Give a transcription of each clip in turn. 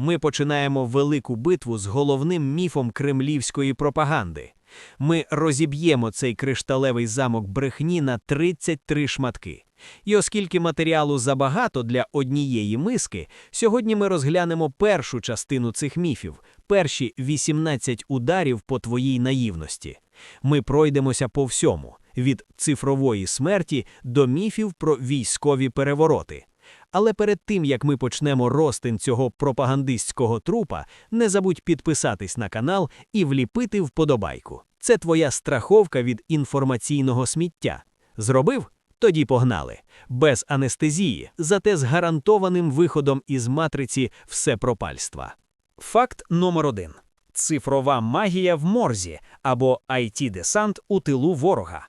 Ми починаємо велику битву з головним міфом кремлівської пропаганди. Ми розіб'ємо цей кришталевий замок брехні на 33 шматки. І оскільки матеріалу забагато для однієї миски, сьогодні ми розглянемо першу частину цих міфів, перші 18 ударів по твоїй наївності. Ми пройдемося по всьому від цифрової смерті до міфів про військові перевороти. Але перед тим як ми почнемо ростин цього пропагандистського трупа, не забудь підписатись на канал і вліпити вподобайку. Це твоя страховка від інформаційного сміття. Зробив? Тоді погнали. Без анестезії, зате з гарантованим виходом із матриці всепропальства. Факт номер один: цифрова магія в морзі або IT-десант у тилу ворога.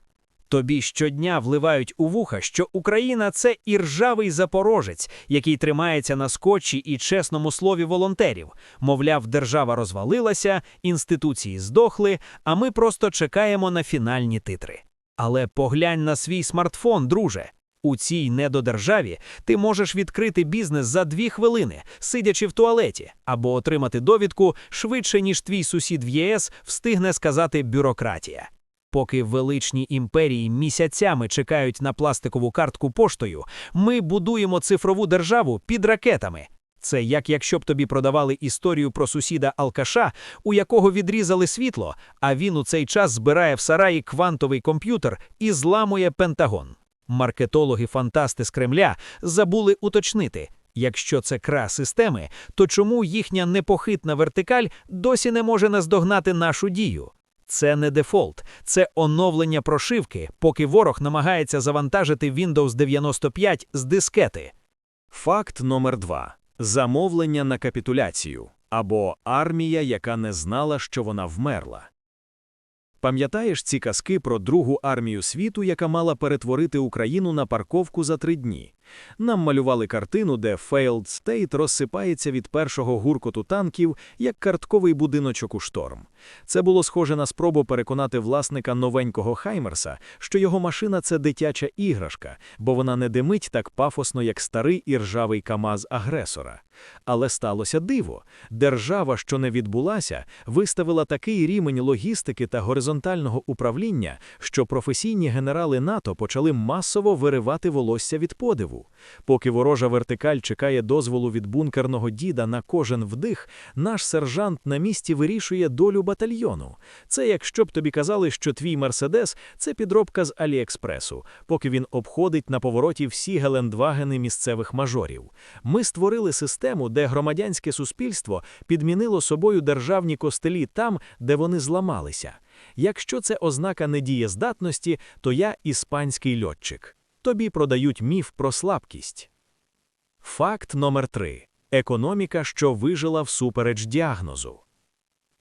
Тобі щодня вливають у вуха, що Україна це іржавий запорожець, який тримається на скотчі і чесному слові волонтерів. Мовляв, держава розвалилася, інституції здохли, а ми просто чекаємо на фінальні титри. Але поглянь на свій смартфон, друже. У цій недодержаві ти можеш відкрити бізнес за дві хвилини, сидячи в туалеті, або отримати довідку швидше, ніж твій сусід в ЄС встигне сказати бюрократія. Поки величні імперії місяцями чекають на пластикову картку поштою, ми будуємо цифрову державу під ракетами. Це як якщо б тобі продавали історію про сусіда Алкаша, у якого відрізали світло, а він у цей час збирає в сараї квантовий комп'ютер і зламує Пентагон. Маркетологи-фантасти з Кремля забули уточнити. Якщо це кра системи, то чому їхня непохитна вертикаль досі не може наздогнати нашу дію? Це не дефолт, це оновлення прошивки, поки ворог намагається завантажити Windows 95 з дискети. Факт номер 2 замовлення на капітуляцію або армія, яка не знала, що вона вмерла. Пам'ятаєш ці казки про Другу армію світу, яка мала перетворити Україну на парковку за три дні? Нам малювали картину, де Failed State розсипається від першого гуркоту танків, як картковий будиночок у шторм. Це було схоже на спробу переконати власника новенького Хаймерса, що його машина це дитяча іграшка, бо вона не димить так пафосно, як старий і ржавий камаз агресора. Але сталося диво. Держава, що не відбулася, виставила такий рівень логістики та горизонтального управління, що професійні генерали НАТО почали масово виривати волосся від подиву. Поки ворожа вертикаль чекає дозволу від бункерного діда на кожен вдих, наш сержант на місці вирішує долю батальйону. Це якщо б тобі казали, що твій Мерседес це підробка з Аліекспресу, поки він обходить на повороті всі гелендвагени місцевих мажорів. Ми створили систему, де громадянське суспільство підмінило собою державні костелі там, де вони зламалися. Якщо це ознака недієздатності, то я іспанський льотчик. Тобі продають міф про слабкість. Факт номер 3 економіка, що вижила всупереч діагнозу.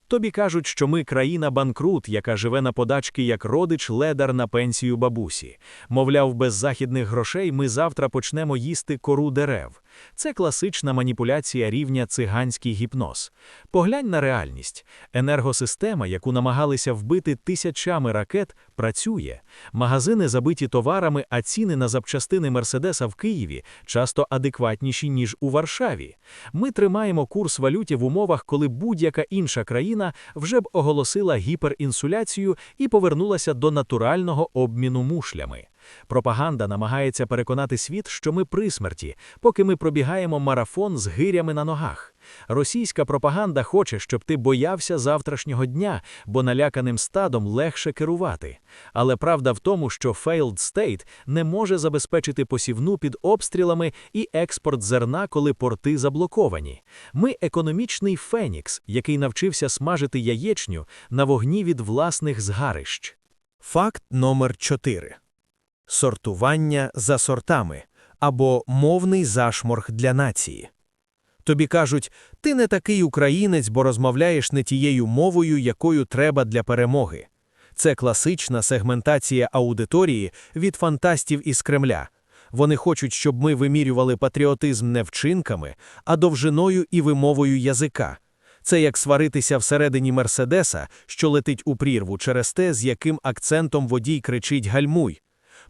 Тобі кажуть, що ми країна банкрут, яка живе на подачки як родич ледар на пенсію бабусі. Мовляв, без західних грошей ми завтра почнемо їсти кору дерев. Це класична маніпуляція рівня циганський гіпноз. Поглянь на реальність. Енергосистема, яку намагалися вбити тисячами ракет, працює. Магазини забиті товарами, а ціни на запчастини Мерседеса в Києві часто адекватніші, ніж у Варшаві. Ми тримаємо курс валюті в умовах, коли будь-яка інша країна вже б оголосила гіперінсуляцію і повернулася до натурального обміну мушлями. Пропаганда намагається переконати світ, що ми при смерті, поки ми пробігаємо марафон з гирями на ногах. Російська пропаганда хоче, щоб ти боявся завтрашнього дня, бо наляканим стадом легше керувати. Але правда в тому, що Failed State не може забезпечити посівну під обстрілами і експорт зерна, коли порти заблоковані. Ми економічний фенікс, який навчився смажити яєчню на вогні від власних згарищ. Факт номер 4 сортування за сортами або мовний зашморг для нації. Тобі кажуть, ти не такий українець, бо розмовляєш не тією мовою, якою треба для перемоги. Це класична сегментація аудиторії від фантастів із Кремля. Вони хочуть, щоб ми вимірювали патріотизм не вчинками, а довжиною і вимовою язика. Це як сваритися всередині Мерседеса, що летить у прірву через те, з яким акцентом водій кричить гальмуй.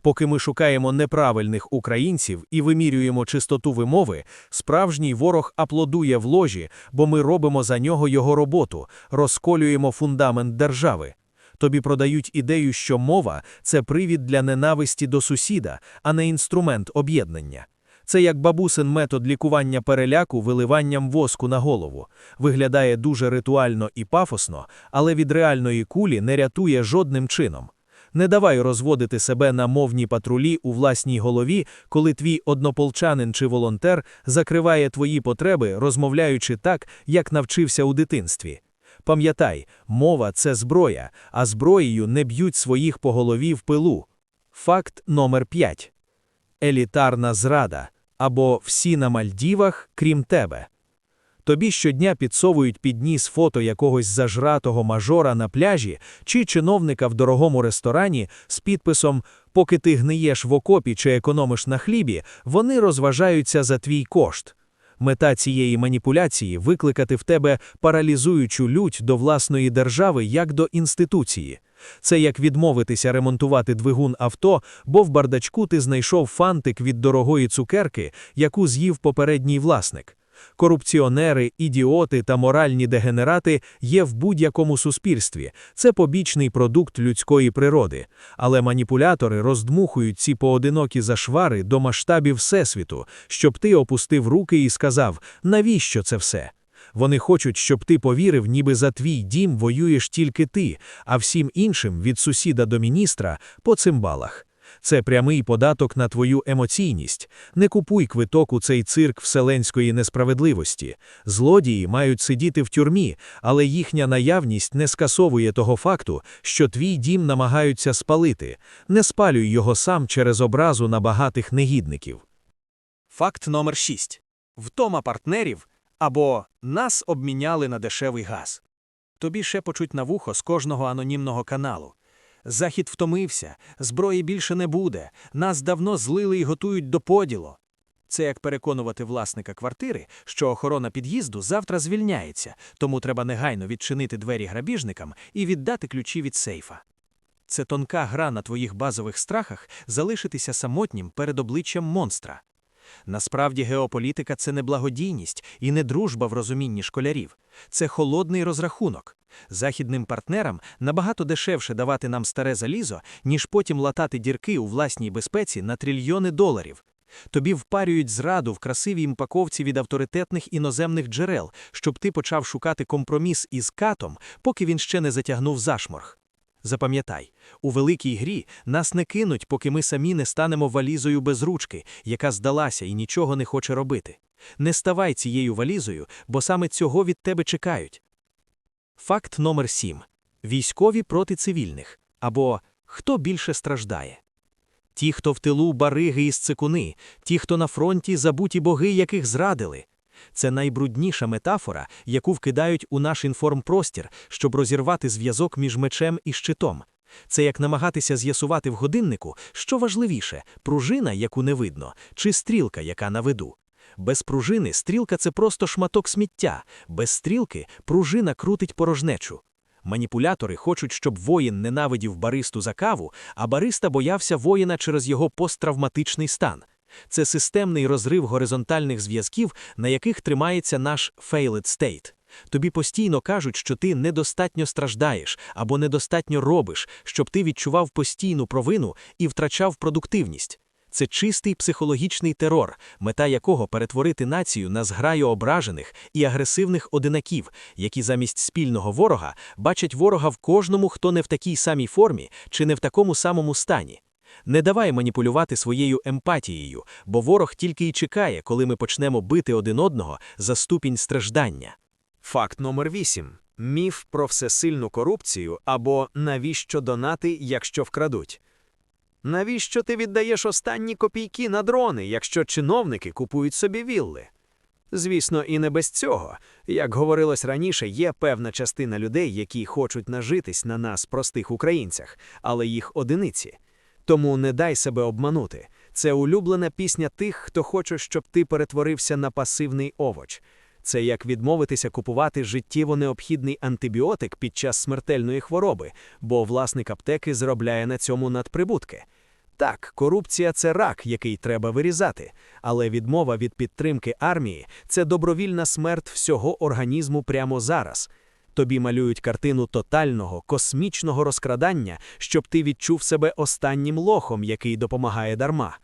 Поки ми шукаємо неправильних українців і вимірюємо чистоту вимови, справжній ворог аплодує в ложі, бо ми робимо за нього його роботу, розколюємо фундамент держави. Тобі продають ідею, що мова це привід для ненависті до сусіда, а не інструмент об'єднання. Це як бабусин метод лікування переляку виливанням воску на голову. Виглядає дуже ритуально і пафосно, але від реальної кулі не рятує жодним чином. Не давай розводити себе на мовні патрулі у власній голові, коли твій однополчанин чи волонтер закриває твої потреби, розмовляючи так, як навчився у дитинстві. Пам'ятай, мова це зброя, а зброєю не б'ють своїх по голові в пилу. Факт номер 5. Елітарна зрада або всі на Мальдівах, крім тебе. Тобі щодня підсовують під ніс фото якогось зажратого мажора на пляжі чи чиновника в дорогому ресторані з підписом «Поки ти гниєш в окопі чи економиш на хлібі, вони розважаються за твій кошт». Мета цієї маніпуляції – викликати в тебе паралізуючу лють до власної держави як до інституції. Це як відмовитися ремонтувати двигун авто, бо в бардачку ти знайшов фантик від дорогої цукерки, яку з'їв попередній власник. Корупціонери, ідіоти та моральні дегенерати є в будь-якому суспільстві. Це побічний продукт людської природи. Але маніпулятори роздмухують ці поодинокі зашвари до масштабів Всесвіту, щоб ти опустив руки і сказав, навіщо це все? Вони хочуть, щоб ти повірив, ніби за твій дім воюєш тільки ти, а всім іншим від сусіда до міністра по цимбалах. Це прямий податок на твою емоційність. Не купуй квиток у цей цирк вселенської несправедливості. Злодії мають сидіти в тюрмі, але їхня наявність не скасовує того факту, що твій дім намагаються спалити. Не спалюй його сам через образу на багатих негідників. Факт номер 6. Втома партнерів або нас обміняли на дешевий газ. Тобі шепочуть на вухо з кожного анонімного каналу. Захід втомився, зброї більше не буде, нас давно злили і готують до поділу. Це як переконувати власника квартири, що охорона під'їзду завтра звільняється, тому треба негайно відчинити двері грабіжникам і віддати ключі від сейфа. Це тонка гра на твоїх базових страхах залишитися самотнім перед обличчям монстра. Насправді геополітика це не благодійність і не дружба в розумінні школярів, це холодний розрахунок. Західним партнерам набагато дешевше давати нам старе залізо, ніж потім латати дірки у власній безпеці на трильйони доларів. Тобі впарюють зраду в красивій імпаковці від авторитетних іноземних джерел, щоб ти почав шукати компроміс із катом, поки він ще не затягнув зашморг. Запам'ятай, у великій грі нас не кинуть, поки ми самі не станемо валізою без ручки, яка здалася і нічого не хоче робити. Не ставай цією валізою, бо саме цього від тебе чекають. Факт номер 7. Військові проти цивільних. Або хто більше страждає. Ті, хто в тилу бариги із цикуни, ті, хто на фронті забуті боги, яких зрадили. Це найбрудніша метафора, яку вкидають у наш інформпростір, щоб розірвати зв'язок між мечем і щитом. Це як намагатися з'ясувати в годиннику, що важливіше пружина, яку не видно, чи стрілка, яка на виду. Без пружини стрілка це просто шматок сміття, без стрілки пружина крутить порожнечу. Маніпулятори хочуть, щоб воїн ненавидів баристу за каву, а бариста боявся воїна через його посттравматичний стан. Це системний розрив горизонтальних зв'язків, на яких тримається наш failed state. Тобі постійно кажуть, що ти недостатньо страждаєш або недостатньо робиш, щоб ти відчував постійну провину і втрачав продуктивність. Це чистий психологічний терор, мета якого перетворити націю на зграю ображених і агресивних одинаків, які замість спільного ворога бачать ворога в кожному, хто не в такій самій формі чи не в такому самому стані. Не давай маніпулювати своєю емпатією, бо ворог тільки й чекає, коли ми почнемо бити один одного за ступінь страждання. Факт номер 8. Міф про всесильну корупцію або навіщо донати, якщо вкрадуть. Навіщо ти віддаєш останні копійки на дрони, якщо чиновники купують собі вілли? Звісно, і не без цього. Як говорилось раніше, є певна частина людей, які хочуть нажитись на нас, простих українцях, але їх одиниці. Тому не дай себе обманути. Це улюблена пісня тих, хто хоче, щоб ти перетворився на пасивний овоч. Це як відмовитися купувати життєво необхідний антибіотик під час смертельної хвороби, бо власник аптеки заробляє на цьому надприбутки. Так, корупція це рак, який треба вирізати, але відмова від підтримки армії це добровільна смерть всього організму прямо зараз. Тобі малюють картину тотального, космічного розкрадання, щоб ти відчув себе останнім лохом, який допомагає дарма.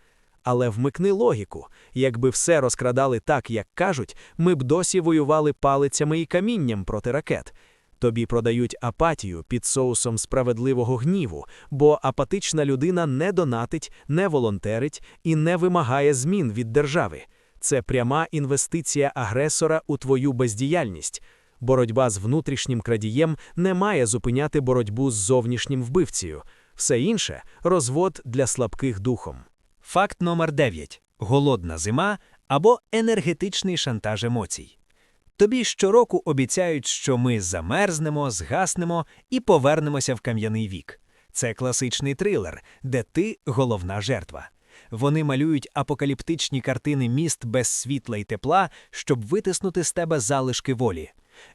Але вмикни логіку. Якби все розкрадали так, як кажуть, ми б досі воювали палицями і камінням проти ракет. Тобі продають апатію під соусом справедливого гніву, бо апатична людина не донатить, не волонтерить і не вимагає змін від держави. Це пряма інвестиція агресора у твою бездіяльність. Боротьба з внутрішнім крадієм не має зупиняти боротьбу з зовнішнім вбивцею. Все інше розвод для слабких духом. Факт номер 9. Голодна зима або енергетичний шантаж емоцій. Тобі щороку обіцяють, що ми замерзнемо, згаснемо і повернемося в кам'яний вік. Це класичний трилер, де ти головна жертва. Вони малюють апокаліптичні картини міст без світла й тепла, щоб витиснути з тебе залишки волі.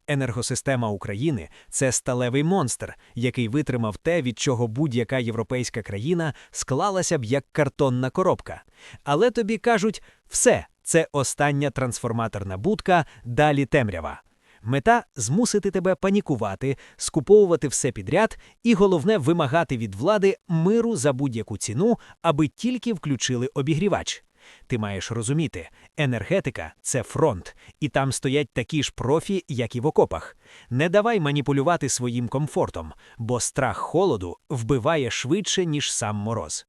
Енергосистема України це сталевий монстр, який витримав те, від чого будь-яка європейська країна склалася б як картонна коробка. Але тобі кажуть, все, це остання трансформаторна будка, далі темрява. Мета змусити тебе панікувати, скуповувати все підряд і, головне, вимагати від влади миру за будь-яку ціну, аби тільки включили обігрівач. Ти маєш розуміти, енергетика це фронт, і там стоять такі ж профі, як і в окопах. Не давай маніпулювати своїм комфортом, бо страх холоду вбиває швидше, ніж сам мороз.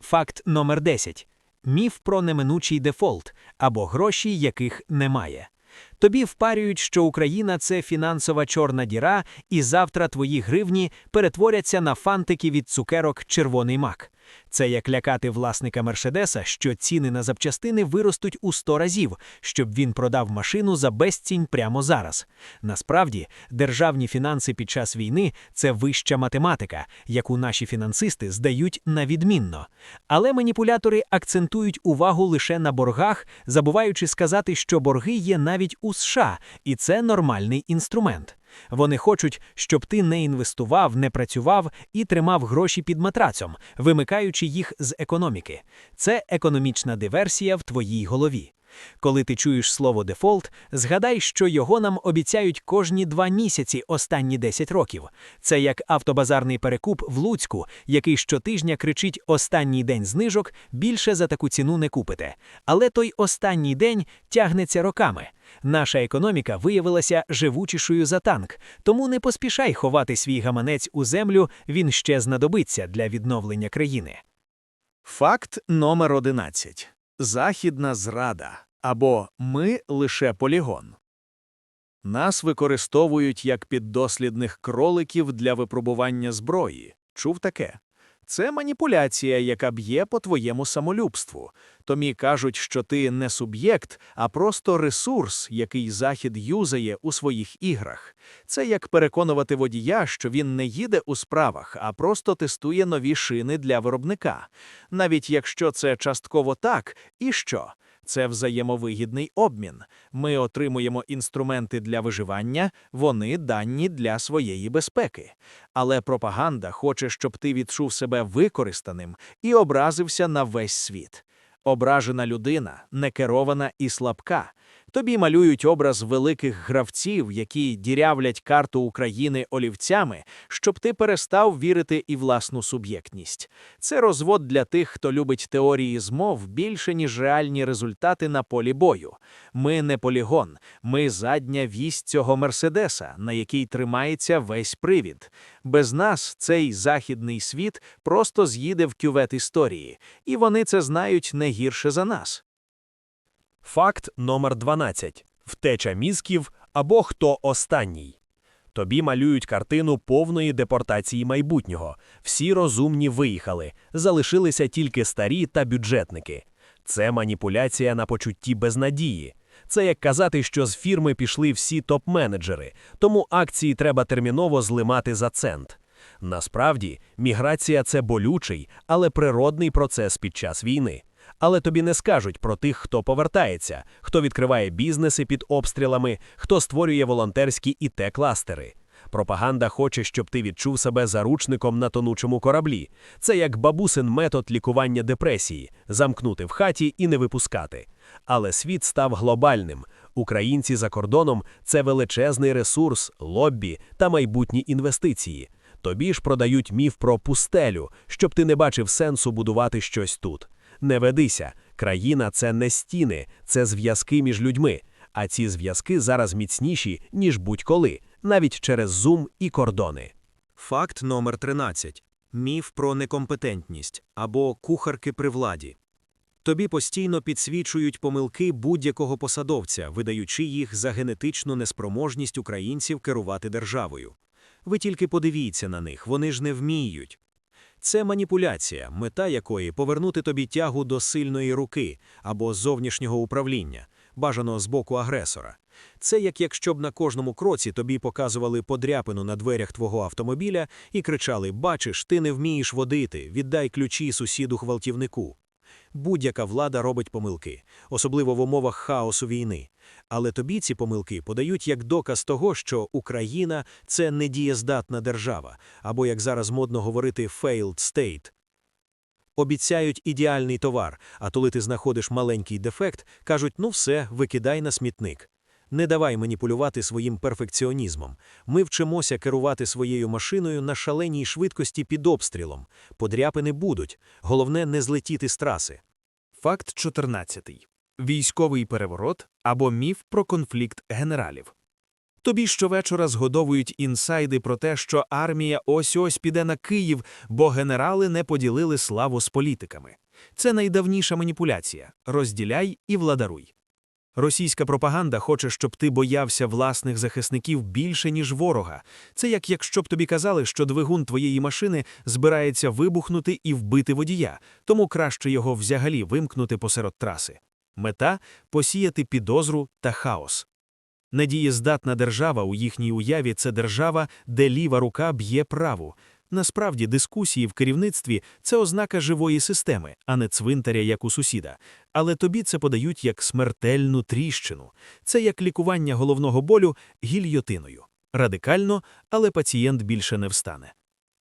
Факт номер 10. Міф про неминучий дефолт або гроші, яких немає. Тобі впарюють, що Україна це фінансова чорна діра, і завтра твої гривні перетворяться на фантики від цукерок червоний мак. Це як лякати власника Мерседеса, що ціни на запчастини виростуть у 100 разів, щоб він продав машину за безцінь прямо зараз. Насправді, державні фінанси під час війни це вища математика, яку наші фінансисти здають на відмінно. Але маніпулятори акцентують увагу лише на боргах, забуваючи сказати, що борги є навіть у США, і це нормальний інструмент. Вони хочуть, щоб ти не інвестував, не працював і тримав гроші під матрацом, вимикаючи їх з економіки. Це економічна диверсія в твоїй голові. Коли ти чуєш слово дефолт, згадай, що його нам обіцяють кожні два місяці останні 10 років. Це як автобазарний перекуп в Луцьку, який щотижня кричить останній день знижок, більше за таку ціну не купите. Але той останній день тягнеться роками. Наша економіка виявилася живучішою за танк, тому не поспішай ховати свій гаманець у землю, він ще знадобиться для відновлення країни. Факт номер 11. Західна зрада або ми лише полігон. Нас використовують як піддослідних кроликів для випробування зброї. Чув таке? Це маніпуляція, яка б'є по твоєму самолюбству. Томі кажуть, що ти не суб'єкт, а просто ресурс, який захід юзає у своїх іграх. Це як переконувати водія, що він не їде у справах, а просто тестує нові шини для виробника. Навіть якщо це частково так, і що? Це взаємовигідний обмін. Ми отримуємо інструменти для виживання, вони дані для своєї безпеки. Але пропаганда хоче, щоб ти відчув себе використаним і образився на весь світ. Ображена людина, некерована і слабка. Тобі малюють образ великих гравців, які дірявлять карту України олівцями, щоб ти перестав вірити і власну суб'єктність. Це розвод для тих, хто любить теорії змов більше, ніж реальні результати на полі бою. Ми не полігон, ми задня вість цього мерседеса, на якій тримається весь привід. Без нас цей західний світ просто з'їде в кювет історії, і вони це знають не гірше за нас. Факт номер 12. Втеча мізків або хто останній. Тобі малюють картину повної депортації майбутнього. Всі розумні виїхали, залишилися тільки старі та бюджетники. Це маніпуляція на почутті безнадії. Це як казати, що з фірми пішли всі топ-менеджери, тому акції треба терміново злимати за цент. Насправді, міграція це болючий, але природний процес під час війни. Але тобі не скажуть про тих, хто повертається, хто відкриває бізнеси під обстрілами, хто створює волонтерські іт кластери. Пропаганда хоче, щоб ти відчув себе заручником на тонучому кораблі. Це як бабусин метод лікування депресії замкнути в хаті і не випускати. Але світ став глобальним. Українці за кордоном це величезний ресурс, лоббі та майбутні інвестиції. Тобі ж продають міф про пустелю, щоб ти не бачив сенсу будувати щось тут. Не ведися, країна це не стіни, це зв'язки між людьми. А ці зв'язки зараз міцніші, ніж будь-коли, навіть через зум і кордони. Факт номер 13. Міф про некомпетентність або кухарки при владі. Тобі постійно підсвічують помилки будь-якого посадовця, видаючи їх за генетичну неспроможність українців керувати державою. Ви тільки подивіться на них, вони ж не вміють. Це маніпуляція, мета якої повернути тобі тягу до сильної руки або зовнішнього управління, бажано з боку агресора. Це як якщо б на кожному кроці тобі показували подряпину на дверях твого автомобіля і кричали: Бачиш, ти не вмієш водити, віддай ключі сусіду-гвалтівнику. Будь-яка влада робить помилки, особливо в умовах хаосу війни. Але тобі ці помилки подають як доказ того, що Україна це недієздатна держава, або, як зараз модно говорити, failed state. Обіцяють ідеальний товар, а коли ти знаходиш маленький дефект, кажуть, ну все, викидай на смітник. Не давай маніпулювати своїм перфекціонізмом. Ми вчимося керувати своєю машиною на шаленій швидкості під обстрілом. Подряпини будуть. Головне не злетіти з траси. Факт 14. Військовий переворот або міф про конфлікт генералів. Тобі щовечора згодовують інсайди про те, що армія ось-ось піде на Київ, бо генерали не поділили славу з політиками. Це найдавніша маніпуляція – розділяй і владаруй. Російська пропаганда хоче, щоб ти боявся власних захисників більше, ніж ворога. Це як якщо б тобі казали, що двигун твоєї машини збирається вибухнути і вбити водія, тому краще його взагалі вимкнути посеред траси. Мета – посіяти підозру та хаос. Недієздатна держава у їхній уяві – це держава, де ліва рука б'є праву. Насправді, дискусії в керівництві – це ознака живої системи, а не цвинтаря, як у сусіда. Але тобі це подають як смертельну тріщину. Це як лікування головного болю гільйотиною. Радикально, але пацієнт більше не встане.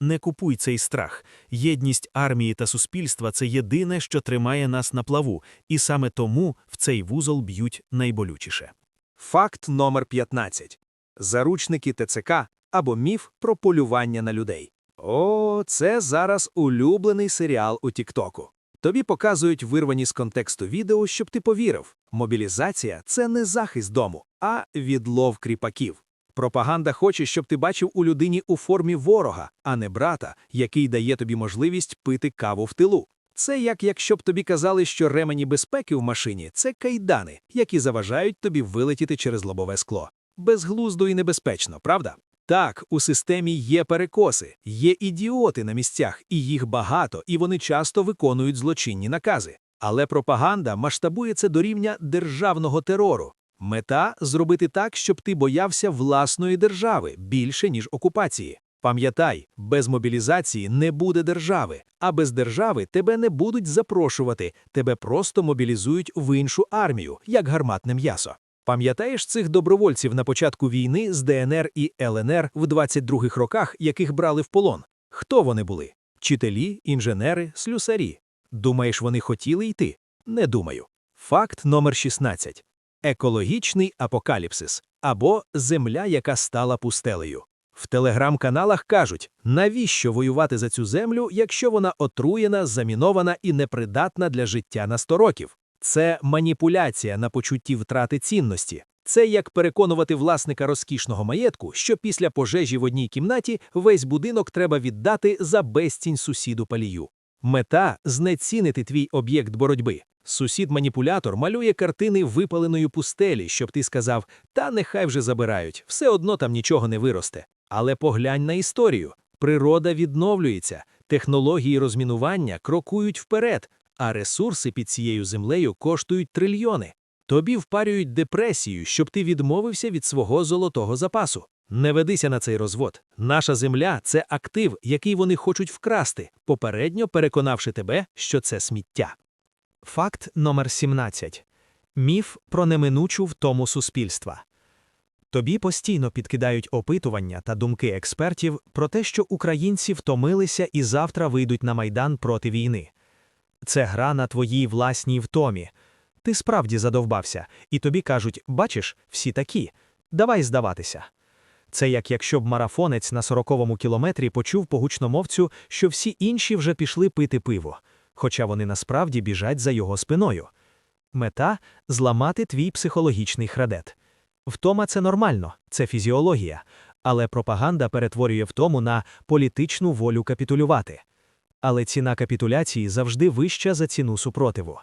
Не купуй цей страх. Єдність армії та суспільства – це єдине, що тримає нас на плаву, і саме тому в цей вузол б'ють найболючіше. Факт номер 15. Заручники ТЦК або міф про полювання на людей. О, це зараз улюблений серіал у Тіктоку. Тобі показують вирвані з контексту відео, щоб ти повірив. Мобілізація це не захист дому, а відлов кріпаків. Пропаганда хоче, щоб ти бачив у людині у формі ворога, а не брата, який дає тобі можливість пити каву в тилу. Це як якщо б тобі казали, що ремені безпеки в машині це кайдани, які заважають тобі вилетіти через лобове скло. Безглуздо і небезпечно, правда? Так, у системі є перекоси, є ідіоти на місцях, і їх багато, і вони часто виконують злочинні накази. Але пропаганда масштабує це до рівня державного терору. Мета зробити так, щоб ти боявся власної держави більше, ніж окупації. Пам'ятай, без мобілізації не буде держави, а без держави тебе не будуть запрошувати, тебе просто мобілізують в іншу армію, як гарматне м'ясо. Пам'ятаєш цих добровольців на початку війни з ДНР і ЛНР в 22-х роках, яких брали в полон? Хто вони були? Вчителі, інженери, слюсарі. Думаєш, вони хотіли йти? Не думаю. Факт номер 16. Екологічний апокаліпсис або земля, яка стала пустелею. В телеграм-каналах кажуть, навіщо воювати за цю землю, якщо вона отруєна, замінована і непридатна для життя на 100 років. Це маніпуляція на почутті втрати цінності. Це як переконувати власника розкішного маєтку, що після пожежі в одній кімнаті весь будинок треба віддати за безцінь сусіду палію. Мета знецінити твій об'єкт боротьби. Сусід-маніпулятор малює картини випаленої пустелі, щоб ти сказав, та нехай вже забирають, все одно там нічого не виросте. Але поглянь на історію. Природа відновлюється, технології розмінування крокують вперед, а ресурси під цією землею коштують трильйони. Тобі впарюють депресію, щоб ти відмовився від свого золотого запасу. Не ведися на цей розвод. Наша земля це актив, який вони хочуть вкрасти, попередньо переконавши тебе, що це сміття. Факт номер 17. Міф про неминучу втому суспільства. Тобі постійно підкидають опитування та думки експертів про те, що українці втомилися і завтра вийдуть на майдан проти війни. Це гра на твоїй власній втомі. Ти справді задовбався, і тобі кажуть: бачиш, всі такі, давай здаватися. Це як якщо б марафонець на сороковому кілометрі почув по гучномовцю, що всі інші вже пішли пити пиво, хоча вони насправді біжать за його спиною. Мета зламати твій психологічний храдет. Втома це нормально, це фізіологія, але пропаганда перетворює втому на політичну волю капітулювати. Але ціна капітуляції завжди вища за ціну супротиву.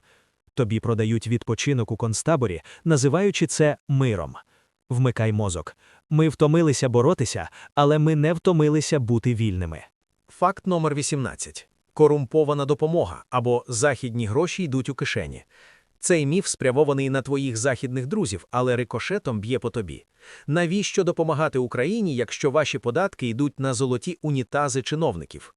Тобі продають відпочинок у концтаборі, називаючи це миром. Вмикай мозок. Ми втомилися боротися, але ми не втомилися бути вільними. Факт номер 18. Корумпована допомога або західні гроші йдуть у кишені. Цей міф спрямований на твоїх західних друзів, але рикошетом б'є по тобі. Навіщо допомагати Україні, якщо ваші податки йдуть на золоті унітази чиновників?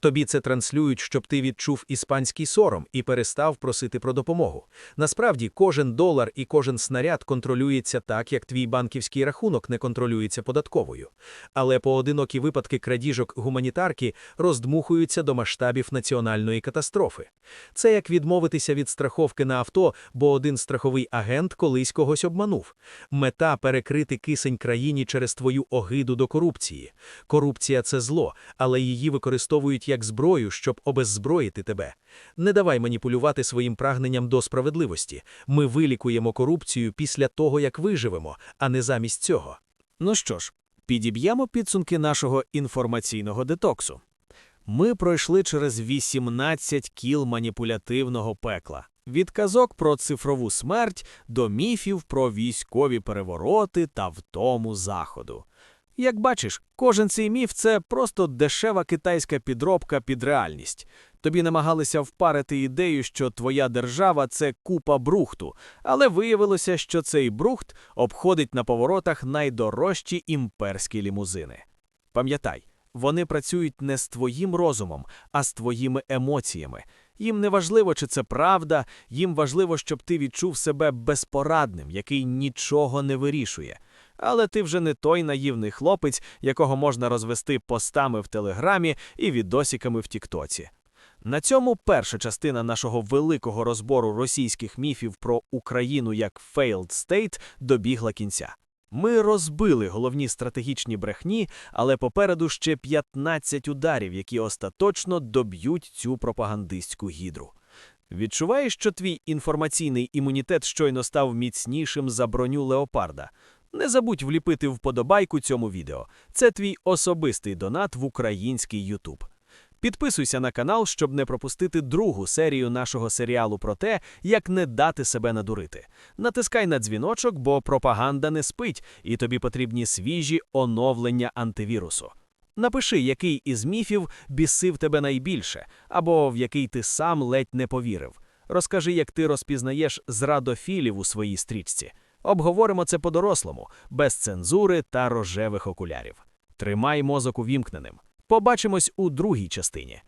Тобі це транслюють, щоб ти відчув іспанський сором і перестав просити про допомогу. Насправді, кожен долар і кожен снаряд контролюється так, як твій банківський рахунок не контролюється податковою. Але поодинокі випадки крадіжок гуманітарки роздмухуються до масштабів національної катастрофи. Це як відмовитися від страховки на авто, бо один страховий агент колись когось обманув. Мета перекрити кисень країні через твою огиду до корупції. Корупція це зло, але її використовують як зброю, щоб обеззброїти тебе. Не давай маніпулювати своїм прагненням до справедливості. Ми вилікуємо корупцію після того, як виживемо, а не замість цього. Ну що ж, підіб'ємо підсумки нашого інформаційного детоксу. Ми пройшли через 18 кіл маніпулятивного пекла. Від казок про цифрову смерть до міфів про військові перевороти та втому заходу. Як бачиш, кожен цей міф це просто дешева китайська підробка під реальність. Тобі намагалися впарити ідею, що твоя держава це купа брухту, але виявилося, що цей брухт обходить на поворотах найдорожчі імперські лімузини. Пам'ятай, вони працюють не з твоїм розумом, а з твоїми емоціями. Їм не важливо, чи це правда, їм важливо, щоб ти відчув себе безпорадним, який нічого не вирішує. Але ти вже не той наївний хлопець, якого можна розвести постами в телеграмі і відосиками в Тіктоці. На цьому перша частина нашого великого розбору російських міфів про Україну як failed state добігла кінця. Ми розбили головні стратегічні брехні, але попереду ще 15 ударів, які остаточно доб'ють цю пропагандистську гідру. Відчуваєш, що твій інформаційний імунітет щойно став міцнішим за броню леопарда. Не забудь вліпити вподобайку цьому відео. Це твій особистий донат в український Ютуб. Підписуйся на канал, щоб не пропустити другу серію нашого серіалу про те, як не дати себе надурити. Натискай на дзвіночок, бо пропаганда не спить, і тобі потрібні свіжі оновлення антивірусу. Напиши, який із міфів бісив тебе найбільше, або в який ти сам ледь не повірив. Розкажи, як ти розпізнаєш зрадофілів у своїй стрічці. Обговоримо це по-дорослому, без цензури та рожевих окулярів. Тримай мозок увімкненим. Побачимось у другій частині.